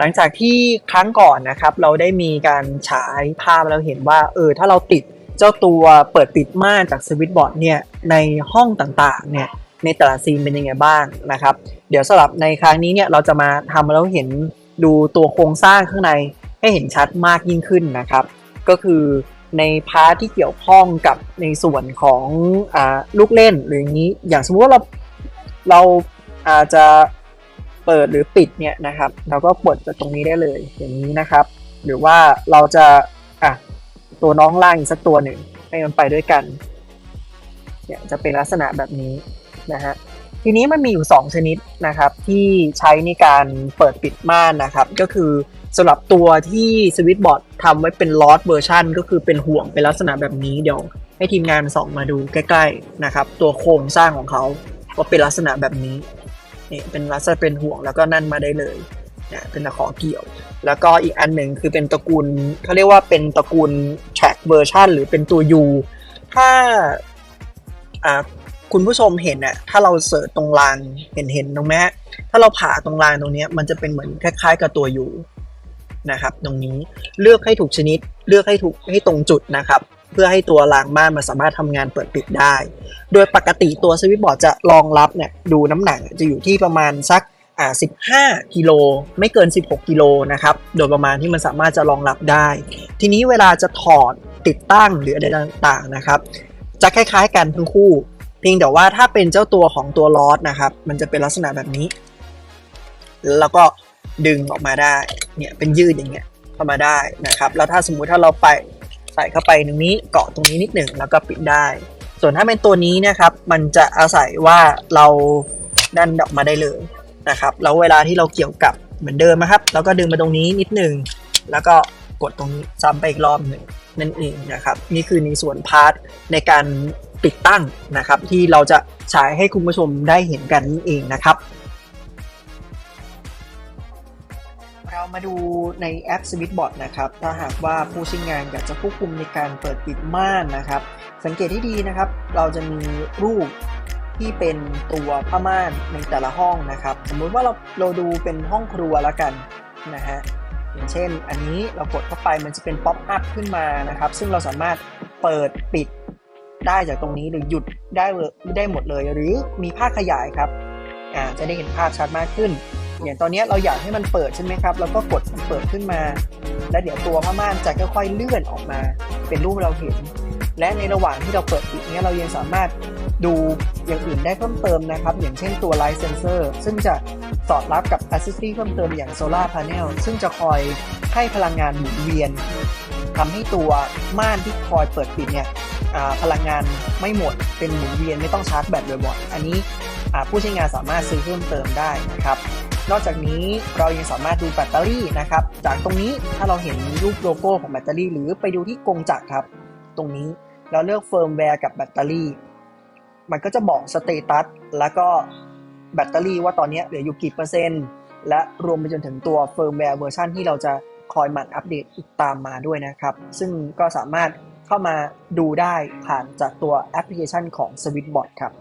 หลังจากที่ครั้งก่อนนะครับ เราได้มีการฉายภาพแล้วเห็นว่าเออถ้าเราติดเจ้าตัวเปิดปิดม่านจากสวิตช์บอร์ดเนี่ยในห้องต่างๆเนี่ยในแต่ละซีนเป็นยังไงบ้างนะครับ เดี๋ยวสำหรับในครั้งนี้เนี่ยเราจะมาทำแล้วเห็นดูตัวโครงสร้างข้างในให้เห็นชัดมากยิ่งขึ้นนะครับ ก็คือในพาร์ทที่เกี่ยวข้องกับในส่วนของอลูกเล่นหรืออย่างนี้ อย่างสมมติว่าเราเราอาจจะ เปิดหรือปิดเนี่ยนะครับเราก็กดจากตรงนี้ได้เลยอย่างนี้นะครับ หรือว่าเราจะอะตัวน้องล่างอีกสักตัวหนึ่งให้มันไปด้วยกันเนี่ยจะเป็นลักษณะแบบนี้นะฮะทีนี้มันมีอยู่ 2 ชนิดนะครับที่ใช้ในการเปิดปิดม่านนะครับ ก็คือสำหรับตัวที่สวิตบอร์ดทำไว้เป็นลอสเวอร์ชันก็คือเป็นห่วงเป็นลักษณะแบบนี้เดี๋ยวให้ทีมงานส่องมาดูใกล้ ๆนะครับ ตัวโครงสร้างของเขาว่าเป็นลักษณะแบบนี้ นี่เป็นลักษณะเป็นห่วงแล้วก็นั่นมาได้เลยนะเป็นตะขอเกี่ยว แล้วก็อีกอันหนึ่งคือเป็นตระกูลเขาเรียกว่าเป็นตระกูล track version หรือเป็นตัว U ถ้าอ่าคุณผู้ชมเห็นอะถ้าเราเสิร์ชตรงรางเห็นเห็นตรงไหมถ้าเราผ่าตรงรางตรงนี้มันจะเป็นเหมือนคล้าย ๆ กับตัว U นะครับ ตรงนี้เลือกให้ถูกชนิดเลือกให้ถูกให้ตรงจุดนะครับ เพื่อให้ตัวรางม่านมันสามารถทำงานเปิดปิดได้ โดยปกติตัวสวิตช์บอร์ดจะรองรับเนี่ยดูน้ำหนักจะอยู่ที่ประมาณสักอ่า15 กิโลไม่เกิน 16 กิโลนะครับ โดยประมาณที่มันสามารถจะรองรับได้ ทีนี้เวลาจะถอดติดตั้งหรืออะไรต่างๆนะครับ จะคล้ายๆกันทั้งคู่ เพียงแต่ว่าถ้าเป็นเจ้าตัวของตัวลอสนะครับ มันจะเป็นลักษณะแบบนี้ แล้วก็ดึงออกมาได้ เนี่ยเป็นยืดอย่างเงี้ยเข้ามาได้นะครับ แล้วถ้าสมมุติถ้าเราไป ส่เข้าไปตรงนี้เกาะตรงนี้นิดหนึ่งแล้วก็ปิดได้ ส่วนถ้าเป็นตัวนี้นะครับมันจะอาศัยว่าเราดันออกมาได้เลยนะครับแล้วเวลาที่เราเกี่ยวกับเหมือนเดิมนะครับเราก็ดึงมาตรงนี้นิดหนึ่งแล้วก็กดตรงนี้ซ้ำไปอีกรอบหนึ่งนั่นเองนะครับนี่คือในส่วนพาร์ทในการติดตั้งนะครับ ที่เราจะฉายให้คุณผู้ชมได้เห็นกันนี่เองนะครับ เรามาดูในแอป Switchbot นะครับ ถ้าหากว่าผู้ใช้งานอยากจะควบคุมในการเปิดปิดม่านนะครับ สังเกตให้ดีนะครับ เราจะมีรูปที่เป็นตัวผ้าม่านในแต่ละห้องนะครับ สมมุติว่าเราเราดูเป็นห้องครัวแล้วกันนะฮะอย่างเช่น อันนี้เรากดเข้าไปมันจะเป็นป๊อปอัพขึ้นมานะครับ ซึ่งเราสามารถเปิดปิดได้จากตรงนี้หรือหยุดได้ได้หมดเลย หรือมีภาพขยายครับอ่าจะได้เห็นภาพชัดมากขึ้น อย่างตอนนี้เราอยากให้มันเปิดใช่ไหมครับแล้วก็กดเปิดขึ้นมา แล้วเดี๋ยวตัวผ้าม่านจะค่อยๆเลื่อนออกมา เป็นรูปเราเห็น และในระหว่างที่เราเปิดปิดเนี้ยเรายังสามารถดูอย่างอื่นได้เพิ่มเติมนะครับ อย่างเช่นตัว Light Sensor ซึ่งจะสอดรับกับ Accessory เพิ่มเติมอย่าง Solar Panel ซึ่งจะคอยให้พลังงานหมุนเวียนทำให้ตัวม่านที่คอยเปิดปิดเนี่ยพลังงานไม่หมดเป็นหมุนเวียนไม่ต้องชาร์จแบตบ่อยๆอันนี้ผู้ใช้งานสามารถซื้อเพิ่มเติมได้นะครับ นอกจากนี้เรายังสามารถดูแบตเตอรี่นะครับ จากตรงนี้ถ้าเราเห็นรูปโลโก้ของแบตเตอรี่ หรือไปดูที่กงจักรครับ ตรงนี้เราเลือกเฟิร์มแวร์กับแบตเตอรี่ มันก็จะบอกสเตตัสแล้วก็แบตเตอรี่ว่าตอนนี้เหลืออยู่กี่เปอร์เซ็นต์ และรวมไปจนถึงตัวเฟิร์มแวร์เวอร์ชันที่เราจะคอยหมั่นอัปเดตอีกตามมาด้วยนะครับ ซึ่งก็สามารถเข้ามาดูได้ผ่านจากตัวแอปพลิเคชันของ Switchbot ครับ